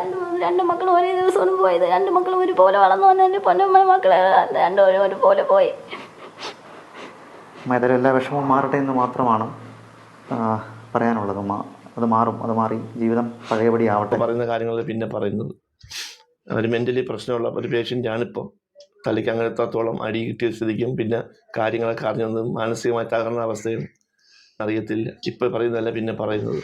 രണ്ട് രണ്ട് മക്കളും ഒരേ ദിവസമാണ് പോയത്. രണ്ട് മക്കളും ഒരുപോലെ വളർന്നു വന്ന എന്റെ പൊന്നമ്മ മക്കളെ. രണ്ടുപേരും ഒരുപോലെ പോയി. ഏതായാലും എല്ലാ വിഷമവും മാറട്ടെ എന്ന് മാത്രമാണ് പറയാനുള്ളത്. അമ്മ അത് മാറും അത് മാറി. ജീവിതം പഴയപടി ആവട്ടെ. പറയുന്ന കാര്യങ്ങൾ പിന്നെ പറയുന്നത്. ഒരു മെന്റലി പ്രശ്നമുള്ള ഒരു പേഷ്യന്റാണിപ്പോൾ തലയ്ക്ക് അങ്ങനെ എത്രത്തോളം അടി കിട്ടിയ സ്ഥിതിക്കും പിന്നെ കാര്യങ്ങളൊക്കെ അറിഞ്ഞതും മാനസികമായി തകർന്ന അവസ്ഥയും അറിയത്തില്ല. ഇപ്പോൾ പറയുന്നതല്ല പിന്നെ പറയുന്നത്.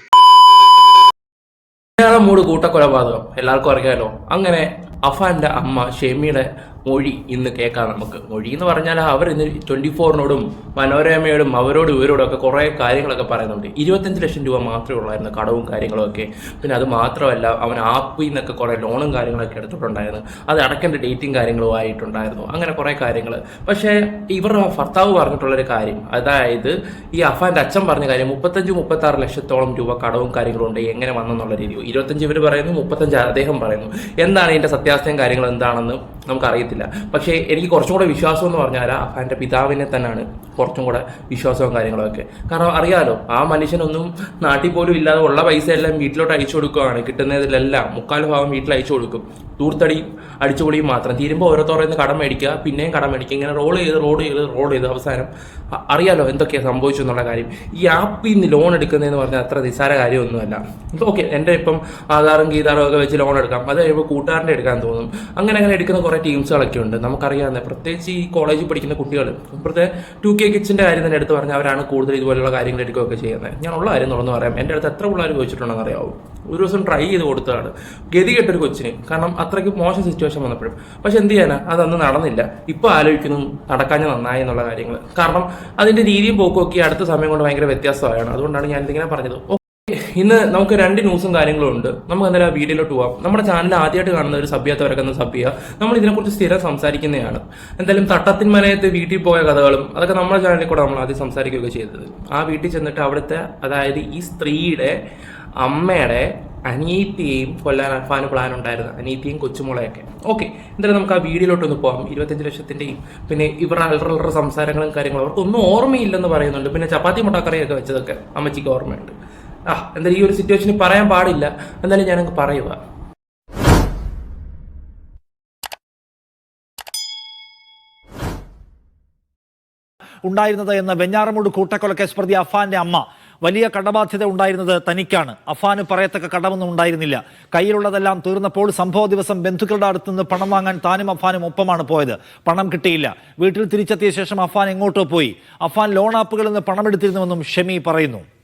മലയാളം മൂട് കൂട്ടക്കൊലപാതകം. എല്ലാവർക്കും അറിയാമല്ലോ അങ്ങനെ അഫാന്റെ അമ്മ ഷെമിയുടെ മൊഴി ഇന്ന് കേൾക്കാം നമുക്ക്. മൊഴി എന്ന് പറഞ്ഞാൽ അവർ ഇന്ന് ട്വന്റി ഫോറിനോടും മനോരമയോടും അവരോട് ഇവരോടും ഒക്കെ കുറേ കാര്യങ്ങളൊക്കെ പറയുന്നുണ്ട്. ഇരുപത്തഞ്ച് ലക്ഷം രൂപ മാത്രമേ ഉള്ളായിരുന്നു കടവും കാര്യങ്ങളും ഒക്കെ പിന്നെ അത് മാത്രമല്ല അവൻ ആപ്പിൽ നിന്നൊക്കെ കുറേ ലോണും കാര്യങ്ങളൊക്കെ എടുത്തിട്ടുണ്ടായിരുന്നു. അത് അടക്കേണ്ട ഡേറ്റും കാര്യങ്ങളും ആയിട്ടുണ്ടായിരുന്നു. അങ്ങനെ കുറേ കാര്യങ്ങൾ. പക്ഷേ ഇവരുടെ ഭർത്താവ് പറഞ്ഞിട്ടുള്ളൊരു കാര്യം. അതായത് ഈ അഫാന്റെ അച്ഛൻ പറഞ്ഞ കാര്യം മുപ്പത്തഞ്ച് മുപ്പത്തി ആറ് ലക്ഷത്തോളം രൂപ കടവും കാര്യങ്ങളും ഉണ്ട്. എങ്ങനെ വന്നെന്നുള്ള രീതി ഇരുപത്തഞ്ച് ഇവർ പറയുന്നു മുപ്പത്തഞ്ച് അദ്ദേഹം പറയുന്നു. എന്താണ് ഇതിന്റെ സത്യാവസ്ഥയും കാര്യങ്ങളും എന്താണെന്ന് നമുക്കറിയത്തില്ല. പക്ഷേ എനിക്ക് കുറച്ചും കൂടെ വിശ്വാസം എന്ന് പറഞ്ഞാൽ അഫാന്റെ പിതാവിനെ തന്നെയാണ് കുറച്ചും കൂടെ വിശ്വാസവും കാര്യങ്ങളൊക്കെ. കാരണം അറിയാലോ ആ മനുഷ്യനൊന്നും നാട്ടിൽ പോലും ഇല്ലാതെ ഉള്ള പൈസ എല്ലാം വീട്ടിലോട്ട് അയച്ചു കൊടുക്കുകയാണ് കിട്ടുന്നതിലെല്ലാം മുക്കാൽ ഭാഗം വീട്ടിൽ അയച്ചു കൊടുക്കും. തൂർത്തടി അടിച്ചുപൊളിയും മാത്രം. തീരുമ്പോൾ ഓരോരുത്തരുടെ നിന്ന് കടം മേടിക്കുക പിന്നെയും കടം മേടിക്കുക. ഇങ്ങനെ റോൾ ചെയ്ത് റോഡ് ചെയ്ത് റോൾ ചെയ്ത് അവസാനം അറിയാലോ എന്തൊക്കെയാണ് സംഭവിച്ചു എന്നുള്ള കാര്യം. ഈ ആപ്പിൽ നിന്ന് ലോൺ എടുക്കുന്നതെന്ന് പറഞ്ഞാൽ അത്ര നിസ്സാര കാര്യമൊന്നുമല്ല. ഓക്കെ എന്റെ ഇപ്പം ആധാറും ഗീതാറും ഒക്കെ വെച്ച് ലോൺ എടുക്കാം. അത് കഴിയുമ്പോൾ കൂട്ടുകാരന്റെ എടുക്കാൻ തോന്നും. അങ്ങനെ അങ്ങനെ എടുക്കുന്ന കുറേ ടീംസുകളൊക്കെ ഉണ്ട് നമുക്കറിയാവുന്ന പ്രത്യേകിച്ച് ഈ കോളേജിൽ പഠിക്കുന്ന കുട്ടികൾ ഇപ്പോഴത്തെ ടു കെ കിച്ചിന്റെ കാര്യം തന്നെ എടുത്ത് പറഞ്ഞാൽ അവരാണ് കൂടുതൽ ഇതുപോലുള്ള കാര്യങ്ങൾ എടുക്കുകയൊക്കെ ചെയ്യുന്നത്. ഞാൻ ഉള്ള കാര്യം തുറന്ന് പറയാം. എന്റെ അടുത്ത് എത്ര പിള്ളേർ ചോദിച്ചിട്ടുണ്ടെന്ന് അറിയാവും? ഒരു ദിവസം ട്രൈ ചെയ്ത് കൊടുത്തതാണ്. ഗതി കെട്ടൊരു കൊച്ചിന്. കാരണം അത്രയ്ക്ക് മോശം സിറ്റുവേഷൻ വന്നപ്പോഴും. പക്ഷെ എന്ത് ചെയ്യാനാ? അതന്ന് നടന്നില്ല. ഇപ്പോൾ ആലോചിക്കുന്നു നടക്കാഞ്ഞ നന്നായി എന്നുള്ള കാര്യങ്ങൾ കാരണം അതിന്റെ രീതിയും പോക്കും ഒക്കെ അടുത്ത സമയം കൊണ്ട് ഭയങ്കര വ്യത്യാസമായാണ്. അതുകൊണ്ടാണ് ഞാൻ ഇതിങ്ങനെ പറഞ്ഞത്. ഇന്ന് നമുക്ക് രണ്ട് ന്യൂസും കാര്യങ്ങളും ഉണ്ട്. നമുക്ക് എന്തായാലും വീഡിയോയിലോട്ട് പോവാം. നമ്മുടെ ചാനൽ ആദ്യമായിട്ട് കാണുന്ന ഒരു സഭ്യത്തവരൊക്കെ വരക്കുന്ന സഭ്യ നമ്മൾ ഇതിനെക്കുറിച്ച് സ്ഥിരം സംസാരിക്കുന്നതാണ്. എന്തായാലും തട്ടത്തിൻ മനയത്ത് വീട്ടിൽ പോയ കഥകളും അതൊക്കെ നമ്മുടെ ചാനലിൽ കൂടെ നമ്മൾ ആദ്യം സംസാരിക്കുകയൊക്കെ ചെയ്തത്. ആ വീട്ടിൽ ചെന്നിട്ട് അവിടുത്തെ അതായത് ഈ സ്ത്രീയുടെ അമ്മയുടെ അനീത്തിയെയും കൊല്ലാൻ അൽഫാന് പ്ലാൻ ഉണ്ടായിരുന്നു. അനീത്തിയും കൊച്ചുമുളയൊക്കെ. ഓക്കെ എന്തായാലും നമുക്ക് ആ വീഡിയോയിലോട്ടൊന്ന് പോകാം ഇരുപത്തഞ്ച് ലക്ഷത്തിന്റെയും പിന്നെ ഇവരുടെ അലറ സംസാരങ്ങളും കാര്യങ്ങളും അവർക്കൊന്നും ഓർമ്മയില്ലെന്ന് പറയുന്നുണ്ട്. പിന്നെ ചപ്പാത്തി മുട്ടാക്കറിയൊക്കെ വെച്ചതൊക്കെ അമ്മച്ചിക്ക് ഓർമ്മയുണ്ട്. ആ എന്തായാലും ഈ ഒരു സിറ്റുവേഷനിൽ പറയാൻ പാടില്ല. എന്തായാലും ഞാനങ്ങ് പറയുക. ഉണ്ടായിരുന്നത് എന്ന വെഞ്ഞാറമൂട് കൂട്ടക്കൊലക്കേസ് പ്രതി അഫാന്റെ അമ്മ. വലിയ കടബാധ്യത ഉണ്ടായിരുന്നത് തനിക്കാണ്. അഫാന് പറയത്തക്ക കടമൊന്നും ഉണ്ടായിരുന്നില്ല. കയ്യിലുള്ളതെല്ലാം തീർന്നപ്പോൾ സംഭവ ദിവസം ബന്ധുക്കളുടെ അടുത്ത് നിന്ന് പണം വാങ്ങാൻ താനും അഫാനും ഒപ്പമാണ് പോയത്. പണം കിട്ടിയില്ല. വീട്ടിൽ തിരിച്ചെത്തിയ ശേഷം അഫാൻ എങ്ങോട്ടോ പോയി. അഫാൻ ലോൺ ആപ്പുകളിൽ നിന്ന് പണം എടുത്തിരുന്നുവെന്നും ഷെമി പറയുന്നു.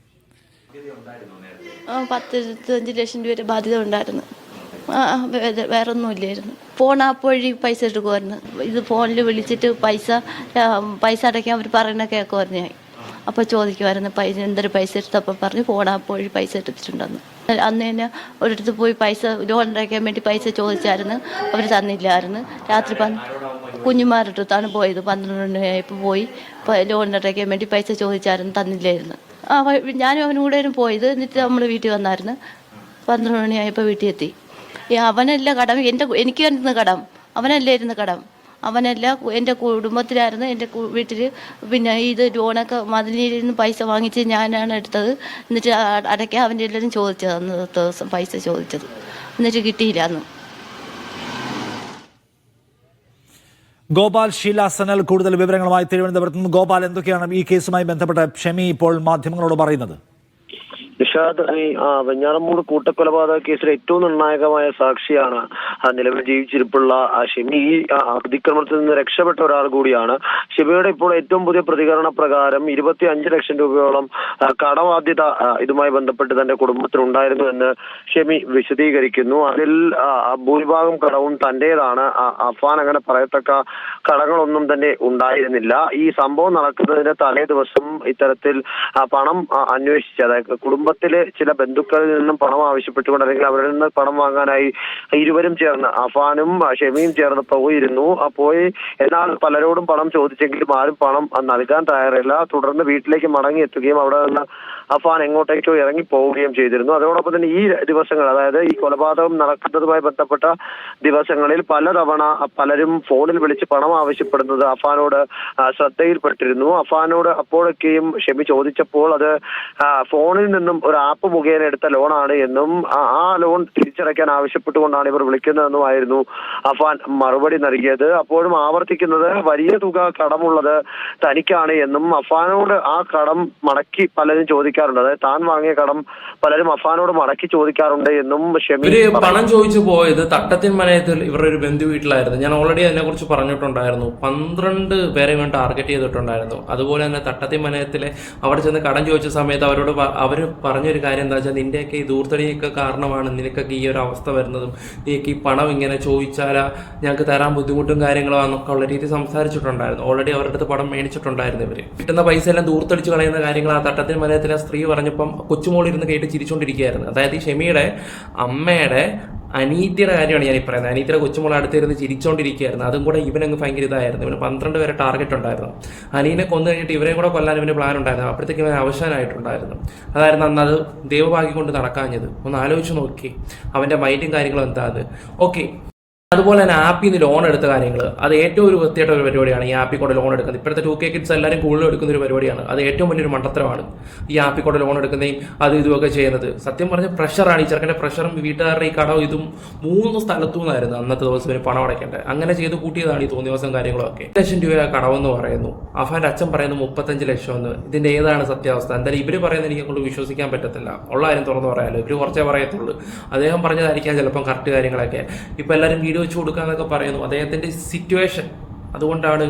പത്ത് ഇരുപത്തഞ്ച് ലക്ഷം രൂപ ബാധ്യത ഉണ്ടായിരുന്നു. വേറെ ഒന്നും ഇല്ലായിരുന്നു ഫോൺ ആപ്പ് വഴി പൈസ എടുക്കുമായിരുന്നു ഇത് ഫോണിൽ വിളിച്ചിട്ട് പൈസ പൈസ അടയ്ക്കാൻ അവർ പറയുന്ന കേൾക്കുമായിരുന്നു ഞാൻ. അപ്പോൾ ചോദിക്കുമായിരുന്നു പൈസ എന്തൊരു പൈസ എടുത്തപ്പോൾ പറഞ്ഞ് ഫോൺ ആപ്പ് വഴി പൈസ എടുത്തിട്ടുണ്ടെന്ന്. അന്ന് തന്നെ ഒരിടത്ത് പോയി പൈസ ലോൺ അടയ്ക്കാൻ വേണ്ടി പൈസ ചോദിച്ചായിരുന്നു. അവർ തന്നില്ലായിരുന്നു. രാത്രി കുഞ്ഞുമാരുടെ അടുത്താണ് പോയത്. പന്ത്രണ്ട് മണിയായപ്പോൾ പോയി ലോൺ അടയ്ക്കാൻ വേണ്ടി പൈസ ചോദിച്ചായിരുന്നു തന്നില്ലായിരുന്നു. ആ ഞാനും അവനും കൂടെ പോയത്. എന്നിട്ട് നമ്മൾ വീട്ടിൽ വന്നായിരുന്നു. പന്ത്രണ്ട് മണിയായപ്പോൾ വീട്ടിൽ എത്തി അവനല്ല കടം എന്റെ എനിക്കായിരുന്നു കടം. അവനല്ലായിരുന്നു കടം. അവനല്ല എന്റെ കുടുംബത്തിലായിരുന്നു. എന്റെ വീട്ടിൽ പിന്നെ ഇത് ലോണൊക്കെ മതിലിൽ നിന്ന് പൈസ വാങ്ങിച്ച് ഞാനാണ് എടുത്തത്. എന്നിട്ട് അടയ്ക്കാൻ അവന്റെ എല്ലാവരും ചോദിച്ചത് അന്ന് ദിവസം പൈസ ചോദിച്ചത്. എന്നിട്ട് കിട്ടിയില്ല അന്ന്. ഗോപാൽ ഷീല സനൽ കൂടുതൽ വിവരങ്ങളുമായി തിരുവനന്തപുരത്ത് നിന്ന്. ഗോപാൽ എന്തൊക്കെയാണ് ഈ കേസുമായി ബന്ധപ്പെട്ട ഷെമി ഇപ്പോൾ മാധ്യമങ്ങളോട് പറയുന്നത്? നിഷാദ് ഈ ആ വെഞ്ഞാറമൂട് കൂട്ടക്കൊലപാതക കേസിലെ ഏറ്റവും നിർണായകമായ സാക്ഷിയാണ് നിലവിൽ ജീവിച്ചിരിപ്പുള്ള ഷെമി. ഈ അതിക്രമത്തിൽ നിന്ന് രക്ഷപ്പെട്ട ഒരാൾ കൂടിയാണ്. ഷെമിയുടെ ഇപ്പോൾ ഏറ്റവും പുതിയ പ്രതികരണ പ്രകാരം ഇരുപത്തി അഞ്ച് ലക്ഷം രൂപയോളം കടബാധ്യത ഇതുമായി ബന്ധപ്പെട്ട് തന്റെ കുടുംബത്തിനുണ്ടായിരുന്നു എന്ന് ഷെമി വിശദീകരിക്കുന്നു. അതിൽ ഭൂരിഭാഗം കടവും തന്റേതാണ്. അഫാൻ അങ്ങനെ പറയത്തക്ക കടകളൊന്നും തന്നെ ഉണ്ടായിരുന്നില്ല. ഈ സംഭവം നടക്കുന്നതിന്റെ തലേ ദിവസം ഇത്തരത്തിൽ പണം അന്വേഷിച്ച് അതായത് കുടുംബത്തിലെ ചില ബന്ധുക്കളിൽ നിന്നും പണം ആവശ്യപ്പെട്ടുകൊണ്ട് അല്ലെങ്കിൽ അവരിൽ നിന്ന് പണം വാങ്ങാനായി ഇരുവരും ചേർന്ന് അഫാനും ഷെമിയും ചേർന്ന് പോയിരുന്നു. പോയി എന്നാൽ പലരോടും പണം ചോദിച്ചെങ്കിലും ആരും പണം നൽകാൻ തയ്യാറില്ല. തുടർന്ന് വീട്ടിലേക്ക് മടങ്ങി എത്തുകയും അവിടെ നിന്ന് അഫാൻ എങ്ങോട്ടേക്കോ ഇറങ്ങി പോവുകയും ചെയ്തിരുന്നു. അതോടൊപ്പം തന്നെ ഈ ദിവസങ്ങൾ അതായത് ഈ കൊലപാതകം നടക്കുന്നതുമായി ബന്ധപ്പെട്ട ദിവസങ്ങളിൽ പലതവണ പലരും ഫോണിൽ വിളിച്ച് പണം ആവശ്യപ്പെടുന്നത് അഫാനോട് ശ്രദ്ധയിൽപ്പെട്ടിരുന്നു. അഫാനോട് അപ്പോഴൊക്കെയും ഷെമി ചോദിച്ചപ്പോൾ അത് ഫോണിൽ നിന്നും ഒരു ആപ്പ് മുഖേന എടുത്ത ലോണാണ് എന്നും ആ- ലോൺ തിരിച്ചടയ്ക്കാൻ ആവശ്യപ്പെട്ടുകൊണ്ടാണ് ഇവർ വിളിക്കുന്നതെന്നുമായിരുന്നു അഫാൻ മറുപടി നൽകിയത്. അപ്പോഴും ആവർത്തിക്കുന്നത് വലിയ തുക കടമുള്ളത് തനിക്കാണ് എന്നും അഫാനോട് ആ കടം മടക്കി പലരും ചോദിക്കാറുണ്ട്. അതായത് താൻ വാങ്ങിയ കടം പലരും അഫാനോട് മടക്കി ചോദിക്കാറുണ്ട് എന്നും ഷെമി ഇവർ പണം ചോദിച്ചു പോയത് തട്ടത്തിൻ മനയത്തിൽ ഇവരുടെ ഒരു ബന്ധു വീട്ടിലായിരുന്നു. ഞാൻ ഓൾറെഡി അതിനെ കുറിച്ച് പറഞ്ഞിട്ടുണ്ടായിരുന്നു. പന്ത്രണ്ട് പേരെ വേണ്ടി ടാർഗറ്റ് ചെയ്തിട്ടുണ്ടായിരുന്നു. അതുപോലെ തന്നെ തട്ടത്തിൻ മനയത്തിലെ അവിടെ ചെന്ന് കടം ചോദിച്ച സമയത്ത് അവരോട് അവർ പറഞ്ഞൊരു കാര്യം എന്താ വെച്ചാൽ നിന്റെയൊക്കെ ഈ ദൂർത്തടിയൊക്കെ കാരണമാണ് നിനക്കൊക്കെ ഈ ഒരു അവസ്ഥ വരുന്നതും നീക്ക് ഈ പണം ഇങ്ങനെ ചോദിച്ചാലാ ഞങ്ങൾക്ക് തരാൻ ബുദ്ധിമുട്ടും കാര്യങ്ങളോ എന്നൊക്കെ ഉള്ള രീതി സംസാരിച്ചിട്ടുണ്ടായിരുന്നു. ഓൾറെഡി അവരുടെ അടുത്ത് പണം മേടിച്ചിട്ടുണ്ടായിരുന്നു ഇവർ. കിട്ടുന്ന പൈസ എല്ലാം ദൂർത്തടിച്ച് കളയുന്ന കാര്യങ്ങൾ ആ തട്ടത്തിന് മലയത്തിലെ സ്ത്രീ പറഞ്ഞപ്പം കൊച്ചുമോളിരുന്ന് കേട്ട് ചിരിച്ചുകൊണ്ടിരിക്കുകയായിരുന്നു അതായത് ഈ ഷെമിയുടെ അമ്മയുടെ അനീതിയുടെ കാര്യമാണ് ഞാൻ പറയുന്നത്. അനീതിയുടെ കൊച്ചുമോൾ അടുത്തിരുന്ന് ചിരിച്ചുകൊണ്ടിരിക്കുകയായിരുന്നു അതും കൂടെ ഇവനങ്ങ് ഭയങ്കര ഇതായിരുന്നു. ഇവന് പന്ത്രണ്ട് വരെ ടാർഗറ്റ് ഉണ്ടായിരുന്നു. അനീനെ കൊന്നു കഴിഞ്ഞിട്ട് ഇവരെ കൂടെ കൊല്ലാൻ ഇവന് പ്ലാൻ ഉണ്ടായിരുന്നു. അപ്പോഴത്തേക്ക് ഇവൻ അവശാനായിട്ടുണ്ടായിരുന്നു. അതായിരുന്നു അന്ന് അത് ദൈവഭാഗ്യം കൊണ്ട് നടക്കാഞ്ഞത്. ഒന്ന് ആലോചിച്ച് നോക്കി. അവന്റെ മൈൻഡും കാര്യങ്ങളും എന്താ അത്? ഓക്കെ അതുപോലെ തന്നെ ആപ്പിൽ നിന്ന് ലോൺ എടുത്ത കാര്യങ്ങൾ. അത് ഏറ്റവും ഒരു വൃത്തിയായിട്ട ഒരു പരിപാടിയാണ് ഈ ആപ്പിൽ കൂടെ ലോൺ എടുക്കുന്നത്. ഇപ്പോഴത്തെ ടു കെ കിഡ്സ് എല്ലാവരും കൂടുതലും എടുക്കുന്ന ഒരു പരിപാടിയാണ്. അത് ഏറ്റവും വലിയൊരു മണ്ടത്തരമാണ് ഈ ആപ്പിൽ കൂടെ ലോൺ എടുക്കുന്നതും അത് ഇതുമൊക്കെ ചെയ്യുന്നത്. സത്യം പറഞ്ഞ പ്രഷറാണ് ഈ ചെറുക്കന്റെ പ്രഷറും വീട്ടുകാരുടെ ഈ കടവും ഇതും മൂന്ന് സ്ഥലത്തു നിന്നായിരുന്നു അന്നത്തെ ദിവസം ഇവന് പണം അടയ്ക്കേണ്ടത്. അങ്ങനെ ചെയ്ത് കൂട്ടിയതാണ് ഈ തോന്നിയ ദിവസം കാര്യങ്ങളൊക്കെ. ലക്ഷം രൂപ കടവെന്ന് പറയുന്നു. അഫാന്റെ അച്ഛൻ പറയുന്നത് മുപ്പത്തഞ്ച് ലക്ഷം എന്ന്. ഇതിന്റെ ഏതാണ് സത്യാവസ്ഥ? എന്തായാലും ഇവർ പറയുന്നത് എനിക്ക് കൊണ്ട് വിശ്വസിക്കാൻ പറ്റത്തില്ല. ഉള്ള കാര്യം തുറന്ന് പറയാമല്ലോ ഇവർ കുറച്ചേ പറയത്തുള്ളൂ. അദ്ദേഹം പറഞ്ഞതായിരിക്കാം ചിലപ്പം കറക്റ്റ് കാര്യങ്ങളൊക്കെ. ഇപ്പം എല്ലാവരും വീട് വെച്ച് കൊടുക്കുക എന്നൊക്കെ പറയുന്നു. അദ്ദേഹത്തിന്റെ സിറ്റുവേഷൻ അതുകൊണ്ടാണ്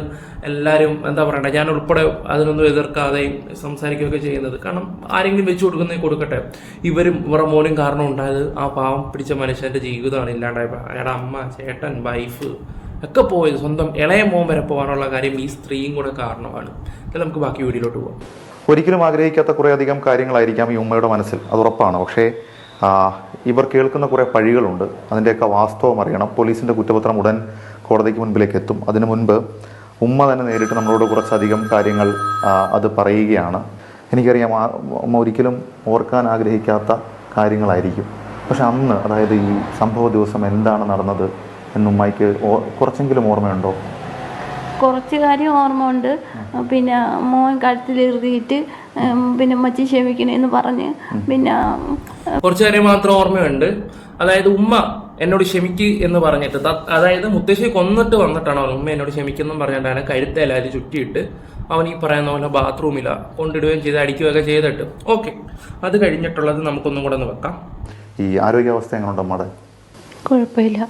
എല്ലാവരും എന്താ പറയണ്ടത് ഞാൻ ഉൾപ്പെടെ അതിനൊന്നും എതിർക്കാതെയും സംസാരിക്കുകയൊക്കെ ചെയ്യുന്നത്. കാരണം ആരെങ്കിലും വെച്ച് കൊടുക്കുന്നേ കൊടുക്കട്ടെ. ഇവരും ഇവരുടെ മോനും കാരണം ഉണ്ടായത് ആ പാവം പിടിച്ച മനുഷ്യന്റെ ജീവിതമാണ് ഇല്ലാണ്ടായപ്പോൾ അയാളുടെ അമ്മ ചേട്ടൻ വൈഫ് ഒക്കെ പോയത് സ്വന്തം ഇളയ മോൻ വരെ പോകാനുള്ള കാര്യം ഈ സ്ത്രീയും കൂടെ കാരണമാണ്. ഇത് നമുക്ക് ബാക്കി വീഡിയോയിലോട്ട് പോകാം ഒരിക്കലും ആഗ്രഹിക്കാത്ത കുറേ കുറേയധികം കാര്യങ്ങളായിരിക്കാം ഈ ഉമ്മയുടെ മനസ്സിൽ. അത് ഉറപ്പാണ്. പക്ഷേ ഇവർ കേൾക്കുന്ന കുറേ പഴികളുണ്ട്. അതിന്റെയൊക്കെ വാസ്തവം അറിയണം. പോലീസിന്റെ കുറ്റപത്രം ഉടൻ കോടതിക്ക് മുൻപിലേക്ക് എത്തും. അതിനു മുൻപ് ഉമ്മ തന്നെ നേരിട്ട് നമ്മളോട് കുറച്ചധികം കാര്യങ്ങൾ അത് പറയുകയാണ്. എനിക്കറിയാം ഉമ്മ ഒരിക്കലും ഓർക്കാൻ ആഗ്രഹിക്കാത്ത കാര്യങ്ങളായിരിക്കും. പക്ഷെ അന്ന് അതായത് ഈ സംഭവ ദിവസം എന്താണ് നടന്നത് എന്ന് ഉമ്മയ്ക്ക് കുറച്ചെങ്കിലും ഓർമ്മയുണ്ടോ? കുറച്ച് കാര്യം ഓർമ്മ ഉണ്ട് പിന്നെ മോൻ കഴുത്തിൽ എഴുതിയിട്ട് പിന്നെ മച്ചി ക്ഷമിക്കണേന്ന് പറഞ്ഞ് പിന്നെ കുറച്ച് കാര്യം മാത്രം ഓർമ്മയുണ്ട്. അതായത് ഉമ്മ എന്നോട് ക്ഷമിക്ക് എന്ന് പറഞ്ഞിട്ട് അതായത് മുത്തശ്ശി കൊന്നിട്ട് വന്നിട്ടാണ് അവൻ ഉമ്മ എന്നോട് ക്ഷമിക്കുന്നു പറഞ്ഞിട്ടാണ് കഴുത്തേലായത് ചുറ്റിയിട്ട് അവൻ ഈ പറയുന്ന പോലെ ബാത്റൂമില കൊണ്ടിടുകയും ചെയ്ത് അടിക്കുകയൊക്കെ ചെയ്തിട്ട്. ഓക്കെ. അത് കഴിഞ്ഞിട്ടുള്ളത് നമുക്കൊന്നും കൂടെ ഒന്ന് വെക്കാം. ഈ ആരോഗ്യാവസ്ഥ എങ്ങനെയുണ്ട് അമ്മയുടെ കുഴപ്പമില്ല.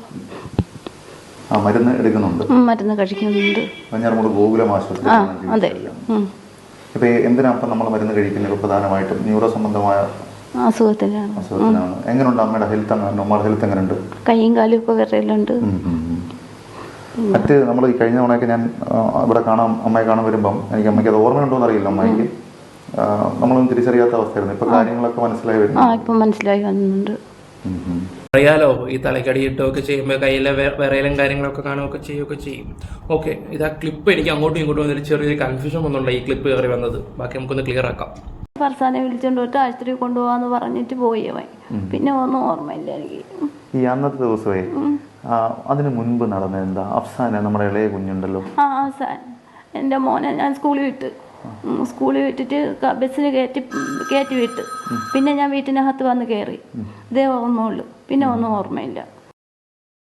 ആ മരുന്ന് എടുക്കുന്നുണ്ട്. മരുന്ന് കഴിക്കുന്നുണ്ട്. വെഞ്ഞാറമൂട് ഗോകുലം ആശുപത്രി അതെ. ഇപ്പൊ എന്തിനാ നമ്മൾ മരുന്ന് കഴിക്കുന്നത്? പ്രധാനമായിട്ടും ന്യൂറോ സംബന്ധമായ അസുഖത്തിലാണ്. അസുഖത്തിനാണ് എങ്ങനെയുണ്ട് അമ്മയുടെ ഹെൽത്ത് അമ്മയുടെ ഹെൽത്ത് എങ്ങനെയുണ്ട് കൈയും കാലും ഒക്കെ വിറയലുണ്ട്. മറ്റ് നമ്മൾ ഈ കഴിഞ്ഞ തവണയൊക്കെ ഞാൻ ഇവിടെ കാണാൻ അമ്മയെ കാണാൻ വരുമ്പം എനിക്ക് അമ്മയ്ക്ക് അത് ഓർമ്മയുണ്ടോന്ന് അറിയില്ല അമ്മയ്ക്ക് നമ്മളൊന്നും തിരിച്ചറിയാത്ത അവസ്ഥയായിരുന്നു. ഇപ്പൊ കാര്യങ്ങളൊക്കെ മനസ്സിലായി ആ വരുന്നു ഇപ്പം മനസ്സിലായി. അറിയാലോ ഈ തലക്കടിയിട്ടൊക്കെ ചെയ്യുമ്പോൾ കയ്യിലെ വിറയലും കാര്യങ്ങളൊക്കെ കാണുകയൊക്കെ ചെയ്യുകയൊക്കെ ചെയ്യും. ഓക്കെ ഇത് ആ ക്ലിപ്പ് എനിക്ക് അങ്ങോട്ടും ഇങ്ങോട്ടും വന്നൊരു ചെറിയൊരു കൺഫ്യൂഷൻ വന്നുണ്ട് ഈ ക്ലിപ്പ് കയറി വന്നത്. ബാക്കി നമുക്കൊന്ന് ക്ലിയർ ആക്കാം. ഫർസാനെ വിളിച്ചോണ്ട് പോയിട്ട് ആശുപത്രി കൊണ്ടുപോകാന്ന് പറഞ്ഞിട്ട് പോയി അവൻ. പിന്നെ ഒന്നും ഓർമ്മയില്ല എനിക്ക് ഈ അന്നത്തെ ദിവസമേ അതിനു മുൻപ് നടന്ന എന്താ? അഫ്സാന നമ്മുടെ ഇളയ കുഞ്ഞുണ്ടല്ലോ. ആ അഫ്സാൻ എന്റെ മോനെ ഞാൻ സ്കൂളിൽ വിട്ട്. ഉം, സ്കൂളിൽ വിട്ടിട്ട് ക- ബസ്സിൽ കയറ്റി കയറ്റി വിട്ട്. പിന്നെ ഞാൻ വീട്ടിനകത്ത് വന്ന് കയറി ഇതേ ഓർമ്മയുള്ളൂ പിന്നെ ഒന്നും ഓർമ്മയില്ല.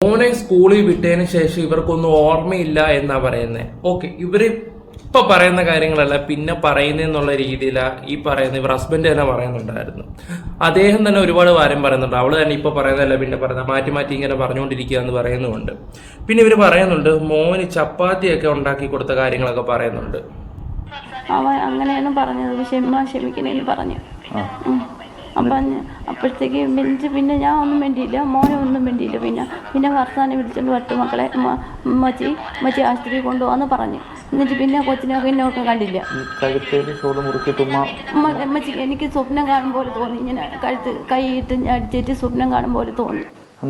മോനെ സ്കൂളിൽ വിട്ടതിന് ശേഷം ഇവർക്കൊന്നും ഓർമ്മയില്ല എന്നാ പറയുന്നത് ഓക്കെ ഇവർ ഇപ്പൊ പറയുന്ന കാര്യങ്ങളല്ല പിന്നെ പറയുന്നെന്നുള്ള രീതിയിലാണ് ഈ പറയുന്ന ഇവർ ഹസ്ബൻഡ് തന്നെ പറയുന്നുണ്ടായിരുന്നു. അദ്ദേഹം തന്നെ ഒരുപാട് കാര്യം പറയുന്നുണ്ട്. അവൾ തന്നെ ഇപ്പൊ പറയുന്നതല്ല പിന്നെ പറയുന്ന മാറ്റി മാറ്റി ഇങ്ങനെ പറഞ്ഞുകൊണ്ടിരിക്കുക എന്ന് പറയുന്നുണ്ട് പിന്നെ ഇവർ പറയുന്നുണ്ട് മോന് ചപ്പാത്തിയൊക്കെ ഉണ്ടാക്കി കൊടുത്ത കാര്യങ്ങളൊക്കെ പറയുന്നുണ്ട്. അവൻ അങ്ങനെയാണ് പറഞ്ഞത് പക്ഷെ ക്ഷമിക്കണേന്ന് പറഞ്ഞു. അപ്പം അപ്പോഴത്തേക്ക് ബെഞ്ച് പിന്നെ ഞാൻ ഒന്നും വേണ്ടിയില്ല മോനെ ഒന്നും വേണ്ടിയില്ല പിന്നെ പിന്നെ വർത്താനം വിളിച്ചുകൊണ്ട് വട്ട് മക്കളെ മച്ചി മച്ചി ആശുപത്രി കൊണ്ടുപോകാന്ന് പറഞ്ഞു. എന്നിട്ട് പിന്നെ കൊച്ചിനെ പിന്നെ ഒക്കെ കണ്ടില്ല. മച്ചി എനിക്ക് സ്വപ്നം കാണും പോലെ തോന്നി. ഇങ്ങനെ കഴുത്ത് കൈയിട്ട് അടിച്ചിട്ട് സ്വപ്നം കാണും പോലെ തോന്നി.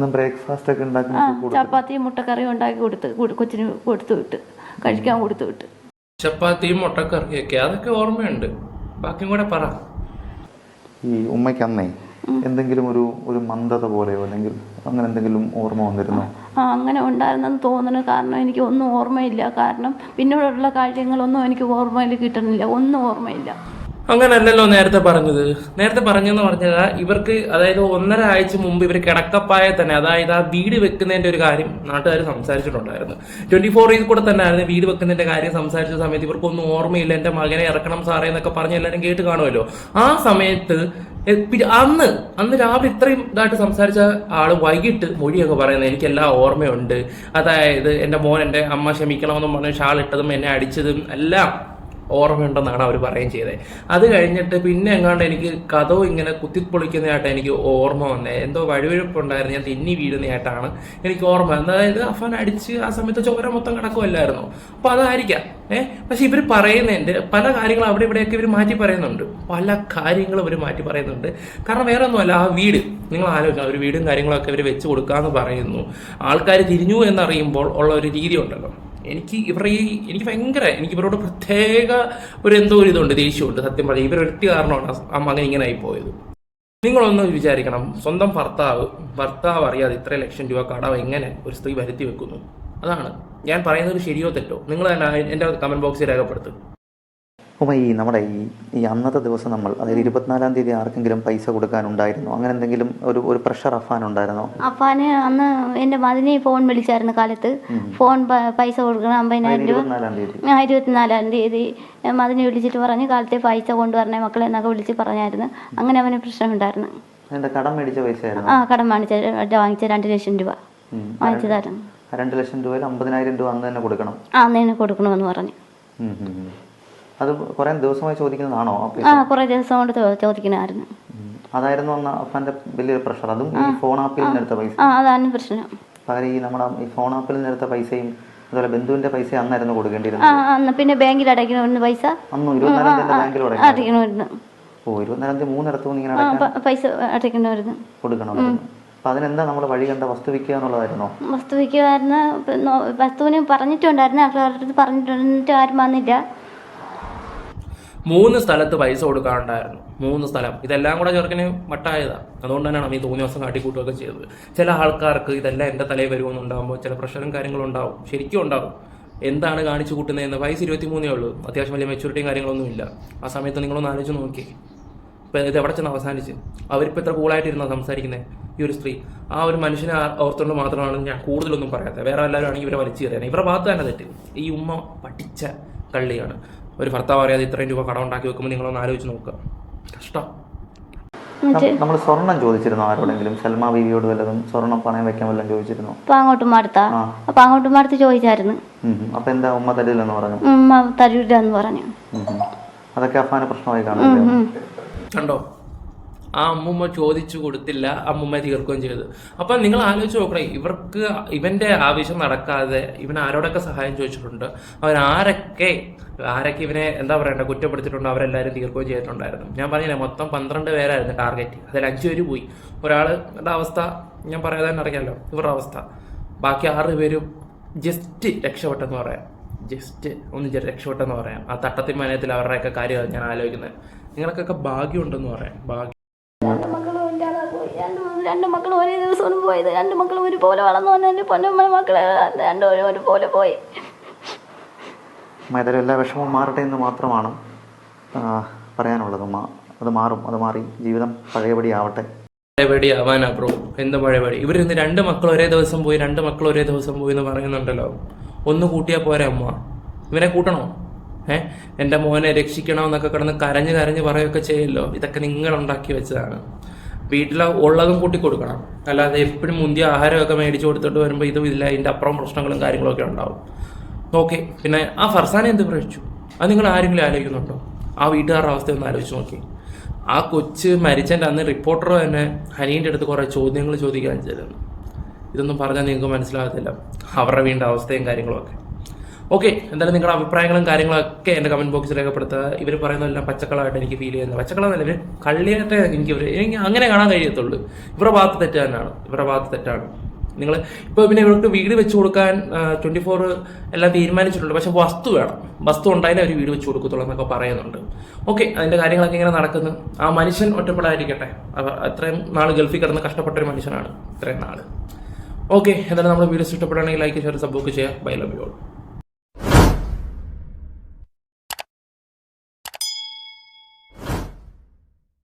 ബ്രേക്ക്ഫാസ്റ്റ് ഒക്കെ ഉണ്ടാക്കി ആ ചപ്പാത്തിയും മുട്ടക്കറിയും ഉണ്ടാക്കി കൊടുത്ത് കൊടു- കൊച്ചിന് കൊടുത്തു വിട്ട് കഴിക്കാൻ കൊടുത്തു വിട്ട്. ചപ്പാത്തിയും മുട്ടക്കറിയൊക്കെ അതൊക്കെ ഓർമ്മയുണ്ട്. ബാക്കിയും കൂടെ പറ. ഈ ഉമ്മയ്ക്ക് അന്നേ എന്തെങ്കിലും ഒരു ഒരു മന്ദത പോലെയോ അല്ലെങ്കിൽ അങ്ങനെ എന്തെങ്കിലും ഓർമ്മ വന്നിരുന്നോ? ആ അങ്ങനെ ഉണ്ടായിരുന്നെന്ന് തോന്നുന്നു കാരണം എനിക്ക് ഒന്നും ഓർമ്മയില്ല. കാരണം പിന്നീടുള്ള കാര്യങ്ങളൊന്നും എനിക്ക് ഓർമ്മയിൽ കിട്ടുന്നില്ല. ഒന്നും ഓർമ്മയില്ല. അങ്ങനല്ലല്ലോ നേരത്തെ പറഞ്ഞത്. നേരത്തെ പറഞ്ഞെന്ന് പറഞ്ഞത് ഇവർക്ക് അതായത് ഒന്നര ആഴ്ച മുമ്പ് ഇവർ കിടക്കപ്പായ തന്നെ അതായത് ആ വീട് വെക്കുന്നതിന്റെ ഒരു കാര്യം നാട്ടുകാർ സംസാരിച്ചിട്ടുണ്ടായിരുന്നു. ട്വന്റി ഫോറിൽ കൂടെ തന്നെ ആയിരുന്നു വീട് വെക്കുന്നതിന്റെ കാര്യം സംസാരിച്ച സമയത്ത് ഇവർക്കൊന്നും ഓർമ്മയില്ല എന്റെ മകനെ ഇറക്കണം സാറേ എന്നൊക്കെ പറഞ്ഞ് എല്ലാവരും കേട്ട് കാണുമല്ലോ. ആ സമയത്ത് അന്ന് അന്ന് രാവിലെ ഇത്രയും ഇതായിട്ട് സംസാരിച്ച ആൾ വൈകിട്ട് മൊഴിയൊക്കെ പറയുന്നത് എനിക്കെല്ലാം ഓർമ്മയുണ്ട്. അതായത് എന്റെ മോൻ എന്റെ അമ്മ ക്ഷമിക്കണമെന്നും പറഞ്ഞ് ഷാൾ ഇട്ടതും എന്നെ അടിച്ചതും എല്ലാം ഓർമ്മയുണ്ടെന്നാണ് അവർ പറയുകയും ചെയ്തത്. അത് കഴിഞ്ഞിട്ട് പിന്നെ എങ്ങാണ്ട് എനിക്ക് കഥവും ഇങ്ങനെ കുത്തിപ്പൊളിക്കുന്നതായിട്ട് എനിക്ക് ഓർമ്മ വന്നേ. എന്തോ വഴുവഴുപ്പുണ്ടായിരുന്നു. ഞാൻ തിന്നി വീഴുന്നതായിട്ടാണ് എനിക്ക് ഓർമ്മ അതായത് അഫാൻ അടിച്ച് ആ സമയത്ത് ചോര മൊത്തം കിടക്കുമല്ലായിരുന്നു അപ്പൊ അതായിരിക്കാം. ഏഹ് പക്ഷെ ഇവർ പറയുന്നതിന്റെ പല കാര്യങ്ങളും അവിടെ ഇവിടെയൊക്കെ ഇവർ മാറ്റി പറയുന്നുണ്ട്. പല കാര്യങ്ങളും ഇവർ മാറ്റി പറയുന്നുണ്ട്. കാരണം വേറെ ഒന്നുമല്ല ആ വീട് നിങ്ങൾ ആലോചിക്കണം. ഒരു വീടും കാര്യങ്ങളൊക്കെ ഇവർ വെച്ച് കൊടുക്കാന്ന് പറയുന്നു. ആൾക്കാർ തിരിഞ്ഞു എന്നറിയുമ്പോൾ ഉള്ള ഒരു രീതി ഉണ്ടല്ലോ എനിക്ക് ഇവരുടെ ഈ എനിക്ക് ഭയങ്കര എനിക്ക് ഇവരോട് പ്രത്യേക ഒരു എന്തോ ഒരു ഇതുണ്ട് ദേഷ്യമുണ്ട്. സത്യം പറഞ്ഞാൽ ഇവരൊട്ടി കാരണമാണ് ആ മകൻ ഇങ്ങനെ ആയി പോയത്. നിങ്ങളൊന്ന് വിചാരിക്കണം സ്വന്തം ഭർത്താവ് ഭർത്താവ് അറിയാതെ ഇത്ര ലക്ഷം രൂപ കടവ് എങ്ങനെ ഒരു സ്ത്രീ വരുത്തി വെക്കുന്നു? അതാണ്. ഞാൻ പറയുന്നത് ശരിയോ തെറ്റോ? നിങ്ങൾ തന്നെ എന്റെ കമന്റ് ബോക്സിൽ രേഖപ്പെടുത്തും. ഉമ്മ ഈ നമ്മുടെ ഈ ഈ അന്നത്തെ ദിവസം നമ്മൾ അതായത് ഇരുപത്തിനാലാം തീയതി ആർക്കെങ്കിലും പൈസ കൊടുക്കാനുണ്ടായിരുന്നോ? അങ്ങനെ എന്തെങ്കിലും ഒരു ഒരു പ്രഷർ അഫാൻ ഉണ്ടായിരുന്നോ? അഫാന് അന്ന് എന്റെ മതിനെ ഫോൺ വിളിച്ചായിരുന്നു കാലത്ത്. ഫോൺ പൈസ കൊടുക്കണം അമ്പതിനായിരം രൂപ. ഇരുപത്തിനാലാം തീയതി. ആ ഇരുപത്തിനാലാം തീയതി. മതിനെ വിളിച്ചിട്ട് പറഞ്ഞ് കാലത്തെ പൈസ കൊണ്ടുവരണേ മക്കളെ എന്നൊക്കെ വിളിച്ച് പറഞ്ഞായിരുന്നു. അങ്ങനെ അവന് പ്രശ്നം ഉണ്ടായിരുന്നു കടം മേടിച്ച പൈസയായിരുന്നു ആ കടം വാങ്ങിച്ച വാങ്ങിച്ച രണ്ട് ലക്ഷം രൂപ. വാങ്ങിച്ചതായിരുന്നു. രണ്ട് ലക്ഷം രൂപയിൽ അമ്പതിനായിരം രൂപ അന്ന് തന്നെ കൊടുക്കണം. അന്ന് തന്നെ കൊടുക്കണമെന്ന് പറഞ്ഞു. അത് കുറെ ദിവസമായി ചോദിക്കുന്നതാണോ ആ കുറേ ദിവസം കൊണ്ട് ചോദിക്കണമായിരുന്നു. അതായിരുന്നു അന്ന് അഫാന്റെ വലിയൊരു പ്രഷർ അതും ഈ ഫോൺ ആപ്പിൽ നിന്ന് എടുത്ത പൈസ. ആ അതാണ് പ്രശ്നം. പകരം ഈ നമ്മുടെ ഈ ഫോൺ ആപ്പിൽ നിന്ന് എടുത്ത പൈസയും അതുപോലെ ബന്ധുവിന്റെ പൈസ അന്നായിരുന്നു കൊടുക്കേണ്ടിയിരുന്നത്. ആ, അന്ന് പിന്നെ ബാങ്കിൽ അടയ്ക്കണമെന്ന് പൈസ. അന്നും ഇരുപത്തിനാലാം തീയതി ബാങ്കിൽ അടയ്ക്കണമായിരുന്നു. ഓ ഇരുപത്തിനാലാം തീയതി മൂന്നിടത്തും ഇങ്ങനെ ആ പൈസ അടയ്ക്കണമായിരുന്നു. കൊടുക്കണമായിരുന്നു. അപ്പൊ അതിനെന്താ നമ്മൾ വഴി കണ്ട വസ്തു വിൽക്കുക എന്നുള്ളതായിരുന്നോ? വസ്തു വിൽക്കുമായിരുന്നു വസ്തുവിന് പറഞ്ഞിട്ടുണ്ടായിരുന്നു. ആൾക്കാരുടെ അടുത്ത് പറഞ്ഞിട്ട് ആരും വന്നില്ല. മൂന്ന് സ്ഥലത്ത് പൈസ കൊടുക്കാനുണ്ടായിരുന്നു. മൂന്ന് സ്ഥലം. ഇതെല്ലാം കൂടെ ചെറുക്കന് മട്ടായതാണ് അതുകൊണ്ട് തന്നെയാണ് ഈ തോന്നിയ ദിവസം കാട്ടിക്കൂട്ടുകയൊക്കെ ചെയ്തത്. ചില ആൾക്കാർക്ക് ഇതെല്ലാം എന്റെ തലയിൽ വരുമെന്നുണ്ടാകുമ്പോൾ ചില പ്രഷറും കാര്യങ്ങളും ഉണ്ടാവും. ശരിക്കും ഉണ്ടാവും എന്താണ് കാണിച്ചു കൂട്ടുന്നതെന്ന് വയസ്സ് ഇരുപത്തി മൂന്നേ ഉള്ളൂ. അത്യാവശ്യം വലിയ മെച്ചൂരിറ്റിയും കാര്യങ്ങളൊന്നും ഇല്ല. ആ സമയത്ത് നിങ്ങളൊന്ന് ആലോചിച്ച് നോക്കി ഇപ്പം ഇത് എവിടെ ചെന്ന് അവസാനിച്ച്? അവരിപ്പോൾ എത്ര കൂളായിട്ടിരുന്നോ സംസാരിക്കുന്നത് ഈ ഒരു സ്ത്രീ. ആ ഒരു മനുഷ്യനെ ഓർത്തുകൊണ്ട് മാത്രമാണ് ഞാൻ കൂടുതലൊന്നും പറയാത്തത്. വേറെ എല്ലാവരും ആണെങ്കിൽ ഇവരെ വലിച്ചു കയറിയാണ് ഇവരുടെ ഭാഗത്ത് തന്നെ തെറ്റ്. ഈ ഉമ്മ പഠിച്ച കള്ളിയാണ്. ഒരു ഭർത്താവ് അറിയാതെ ഇത്രയും രൂപ കടം ഉണ്ടാക്കി വെക്കുമ്പോൾ നിങ്ങളൊന്ന് ആലോചിച്ച് നോക്കുക. കഷ്ടം. നമ്മൾ സ്വർണം ചോദിച്ചിരുന്നോ ആരോടെങ്കിലും? സൽമാ ബീവിയോട് വല്ലതും സ്വർണം പണയം വെക്കാൻ വല്ലതും ചോദിച്ചിരുന്നു? അപ്പൊ അങ്ങോട്ടും മാടുത്താ ആ. അപ്പൊ അങ്ങോട്ടും അടുത്ത് ചോദിച്ചായിരുന്നു. അപ്പൊ എന്താ ഉമ്മ തരില്ലെന്ന് പറഞ്ഞു? ഉമ്മ തരൂല എന്ന് പറഞ്ഞു. അതൊക്കെ അഫാന പ്രശ്നമായി കാണുന്നു കണ്ടോ? ആ അമ്മൂമ്മ ചോദിച്ചു കൊടുത്തില്ല അമ്മൂമ്മ തീർക്കുകയും ചെയ്തു. അപ്പം നിങ്ങൾ ആലോചിച്ച് നോക്കണേ ഇവർക്ക് ഇവന്റെ ആവശ്യം നടക്കാതെ ഇവൻ ആരോടൊക്കെ സഹായം ചോദിച്ചിട്ടുണ്ട്? അവൻ ആരൊക്കെ ആരൊക്കെ ഇവനെ എന്താ പറയണ്ട കുറ്റപ്പെടുത്തിയിട്ടുണ്ടോ അവരെല്ലാവരും തീർക്കുകയും ചെയ്തിട്ടുണ്ടായിരുന്നു. ഞാൻ പറഞ്ഞില്ലേ മൊത്തം പന്ത്രണ്ട് പേരായിരുന്നു ടാർഗറ്റ്. അതിൽ അഞ്ചു പേര് പോയി. ഒരാളുടെ അവസ്ഥ? ഞാൻ പറയാതെ തന്നെ അറിയാമല്ലോ ഇവരുടെ അവസ്ഥ. ബാക്കി ആറ് പേരും ജസ്റ്റ് രക്ഷപ്പെട്ടെന്ന് പറയാം. ജസ്റ്റ് ഒന്ന് രക്ഷപ്പെട്ടെന്ന് പറയാം. ആ തട്ടത്തിൻ മനയത്തിൽ അവരുടെയൊക്കെ കാര്യമാണ് ഞാൻ ആലോചിക്കുന്നത്. നിങ്ങൾക്കൊക്കെ ഭാഗ്യമുണ്ടെന്ന് പറയാം. ഭാഗ്യം രണ്ട് മക്കളും ഇല്ലാതെ പോയി രണ്ട് മക്കളും ഒരേ ദിവസമാണ് പോയത്. രണ്ട് മക്കളും ഒരുപോലെ വളർന്നു വന്ന എന്റെ പൊന്നമ്മ മക്കളെ രണ്ടുപേരും ഒരുപോലെ പോയി. ഏതായാലും എല്ലാ വിഷമവും മാറട്ടെ എന്ന് മാത്രമാണ് പറയാനുള്ളത്. അത് മാറും അത് മാറി. ജീവിതം പഴയപടി ആവട്ടെ. പഴയപടി ആവാനാ ബ്രോ. എന്ത് പഴയപടി? ഇവർ ഇന്ന് രണ്ട് മക്കൾ ഒരേ ദിവസം പോയി രണ്ട് മക്കൾ ഒരേ ദിവസം പോയി എന്ന് പറയുന്നുണ്ടല്ലോ. ഒന്ന് കൂട്ടിയാൽ പോരെ അമ്മ? ഇവനെ കൂട്ടണോ? ഏ? എന്റെ മോനെ രക്ഷിക്കണം എന്നൊക്കെ കിടന്ന് കരഞ്ഞ് കരഞ്ഞ് പറയുകയൊക്കെ ചെയ്യല്ലോ. ഇതൊക്കെ നിങ്ങൾ ഉണ്ടാക്കി വെച്ചതാണ്. വീട്ടിൽ ഉള്ളതും കൂട്ടി കൊടുക്കണം. അല്ലാതെ എപ്പോഴും മുന്തിയ ആഹാരമൊക്കെ മേടിച്ചു കൊടുത്തിട്ട് വരുമ്പോൾ ഇതും ഇല്ല ഇതിന്റെ അപ്പുറം പ്രശ്നങ്ങളും കാര്യങ്ങളൊക്കെ ഉണ്ടാവും. ഓക്കെ പിന്നെ ആ ഫർസാനെ എന്ത് പ്രവേശിച്ചു അത് നിങ്ങൾ ആരെങ്കിലും ആലോചിക്കുന്നുണ്ടോ? ആ വീട്ടുകാരുടെ അവസ്ഥ ഒന്ന് ആലോചിച്ച് നോക്കി. ആ കൊച്ച് മരിച്ചതിന്റെ അന്ന് റിപ്പോർട്ടർ തന്നെ ഹനീന്റെ അടുത്ത് കുറേ ചോദ്യങ്ങൾ ചോദിക്കാൻ ചെയ്തിരുന്നു ഇതൊന്നും പറഞ്ഞാൽ നിങ്ങൾക്ക് മനസ്സിലാകത്തില്ല. അവരുടെ വീടിന്റെ അവസ്ഥയും കാര്യങ്ങളൊക്കെ. ഓക്കെ എന്തായാലും നിങ്ങളുടെ അഭിപ്രായങ്ങളും കാര്യങ്ങളും ഒക്കെ എന്റെ കമന്റ് ബോക്സിൽ രേഖപ്പെടുത്തുക. ഇവർ പറയുന്നതെല്ലാം പച്ചക്കളായിട്ട് എനിക്ക് ഫീൽ ചെയ്യുന്നത് പച്ചക്കളമല്ല ഇവർ കള്ളിയായിട്ട് എനിക്ക് ഇവർ എനിക്ക് അങ്ങനെ കാണാൻ കഴിയത്തുള്ളൂ. ഇവരുടെ ഭാഗത്ത് തെറ്റ് തന്നെയാണ്. ഇവരുടെ ഭാഗത്ത് തെറ്റാണ്. നിങ്ങൾ ഇപ്പോൾ പിന്നെ ഇവർക്ക് വീട് വെച്ച് കൊടുക്കാൻ ട്വന്റി ഫോർ എല്ലാം തീരുമാനിച്ചിട്ടുണ്ട്. പക്ഷെ വസ്തു വേണം. വസ്തു ഉണ്ടായാലേ അവർ വീട് വെച്ച് കൊടുക്കത്തുള്ളൂ എന്നൊക്കെ പറയുന്നുണ്ട്. ഓക്കെ അതിന്റെ കാര്യങ്ങളൊക്കെ ഇങ്ങനെ നടക്കുന്നു? ആ മനുഷ്യൻ ഒറ്റപ്പെടാതിരിക്കട്ടെ. അത്രയും നാൾ ഗൾഫിൽ കിടന്ന് കഷ്ടപ്പെട്ടൊരു മനുഷ്യനാണ്. ഇത്രയും നാൾ ഓക്കെ എന്തായാലും നമ്മുടെ വീഡിയോസ് ഇഷ്ടപ്പെടുകയാണെങ്കിൽ ലൈക്ക് ഷെയർ സബ്ബൊക്കെ ചെയ്യുക. Bye love you all